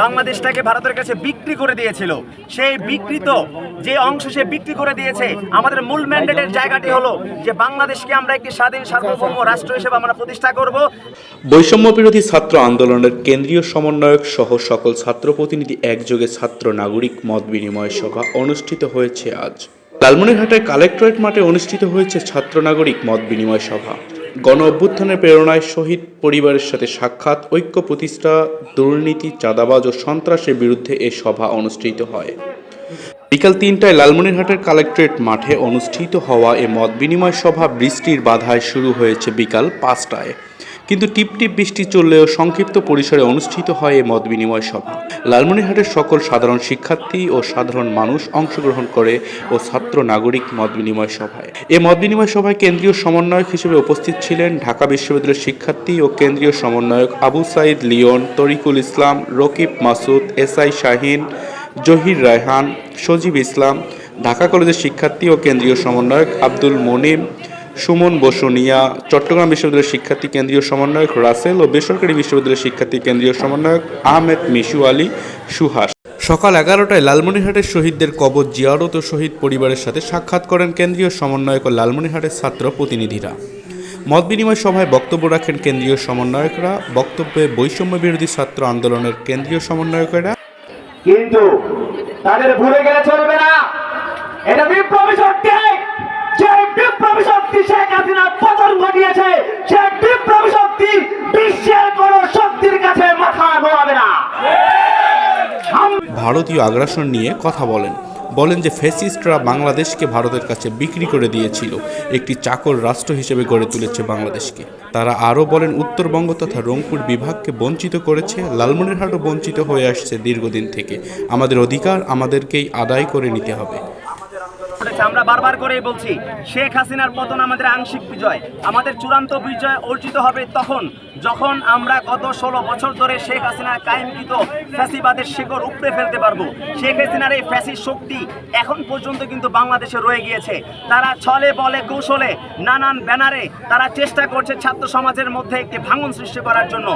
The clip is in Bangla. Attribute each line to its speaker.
Speaker 1: বাংলাদেশটাকে ভারতের কাছে বিক্রি করে দিয়েছিল। সেই বিকৃত যে অংশ সে বিক্রি করে দিয়েছে, আমাদের মূল ম্যান্ডেটের জায়গাটি হলো যে বাংলাদেশকে আমরা একটি স্বাধীন, সার্বভৌম রাষ্ট্র হিসেবে আমরা প্রতিষ্ঠা করব।
Speaker 2: বৈষম্য বিরোধী ছাত্র আন্দোলনের কেন্দ্রীয় সমন্বয়ক সহ সকল ছাত্র প্রতিনিধি একযোগে ছাত্র নাগরিক মত বিনিময় সভা অনুষ্ঠিত হয়েছে আজ। লালমনিরহাটের কালেক্টরেট মাঠে অনুষ্ঠিত হয়েছে ছাত্র নাগরিক মত বিনিময় সভা। গণ অভ্যুত্থানের প্রেরণায় শহীদ পরিবারের সাথে সাক্ষাৎ ঐক্য প্রতিষ্ঠা দুর্নীতি, চাঁদাবাজ ও সন্ত্রাসের বিরুদ্ধে এ সভা অনুষ্ঠিত হয়। বিকাল তিনটায় লালমনিরহাটের কালেক্টরেট মাঠে অনুষ্ঠিত হওয়া এ মত বিনিময় সভা বৃষ্টির বাধায় শুরু হয়েছে বিকাল পাঁচটায়। কিন্তু টিপটিপ বৃষ্টি চললেও সংক্ষিপ্ত পরিসরে অনুষ্ঠিত হয় এ মত বিনিময় সভা। লালমনিরহাটের সকল সাধারণ শিক্ষার্থী ও সাধারণ মানুষ অংশগ্রহণ করে ও ছাত্র নাগরিক মত বিনিময় সভায়। এ মত বিনিময় সভায় কেন্দ্রীয় সমন্বয়ক হিসেবে উপস্থিত ছিলেন ঢাকা বিশ্ববিদ্যালয়ের শিক্ষার্থী ও কেন্দ্রীয় সমন্বয়ক আবু সাইদ লিওন, তরিকুল ইসলাম, রকিব মাসুদ, এসআই শাহিন, জহির রায়হান, সজীব ইসলাম, ঢাকা কলেজের শিক্ষার্থী ও কেন্দ্রীয় সমন্বয়ক আব্দুল মনিম সুমন বসুনিয়া, চট্টগ্রাম বিশ্ববিদ্যালয়ের শিক্ষার্থী কেন্দ্রীয় সমন্বয়ক রাসেল ও বেসরকারি বিশ্ববিদ্যালয়ের শিক্ষার্থী কেন্দ্রীয় সমন্বয়ক আহমেদ মিশু আলী, সুহাস। সকাল এগারোটায় লালমনিরহাটের শহীদদের কবর জিয়ারত ও শহীদ পরিবারের সাথে সাক্ষাৎ করেন কেন্দ্রীয় সমন্বয়ক ও লালমনিরহাটের ছাত্র প্রতিনিধিরা। মত বিনিময় সভায় বক্তব্য রাখেন কেন্দ্রীয় সমন্বয়করা, বক্তব্যে বৈষম্য বিরোধী ছাত্র আন্দোলনের কেন্দ্রীয় সমন্বয়কেরা।
Speaker 3: কিন্তু তাদের ভুলে গেলে চলবে না। এটা পতন ঘটিয়েছে সে বিপ্লবী শক্তি বিশ্বের কোন শক্তির কাছে মাথা না।
Speaker 2: ভারতীয় আগ্রাসন নিয়ে কথা বলেন। বলেন যে ফ্যাসিস্টরা বাংলাদেশকে ভারতের কাছে বিক্রি করে দিয়েছিল। একটি চাকর রাষ্ট্র হিসেবে গড়ে তুলেছে বাংলাদেশকে। তারা আরও বলেন, উত্তরবঙ্গ তথা রংপুর বিভাগকে বঞ্চিত করেছে, লালমনিরহাটও বঞ্চিত হয়ে আসছে দীর্ঘদিন থেকে। আমাদের অধিকার আমাদেরকেই আদায় করে নিতে হবে।
Speaker 1: করেছে। আমরা বারবার করেই বলছি, শেখ হাসিনার পতন আমাদের আংশিক বিজয়, আমাদের চূড়ান্ত বিজয় অর্জিত হবে তখন, যখন আমরা গত ষোলো বছর ধরে শেখ হাসিনার কায়েমকৃত ফ্যাসিবাদের শিকড় উপড়ে ফেলতে পারব। শেখ হাসিনার এই ফ্যাসির শক্তি এখন পর্যন্ত কিন্তু বাংলাদেশে রয়ে গিয়েছে। তারা ছলে, বলে, কৌশলে, নানান ব্যানারে তারা চেষ্টা করছে ছাত্র সমাজের মধ্যে একটি ভাঙন সৃষ্টি করার জন্য।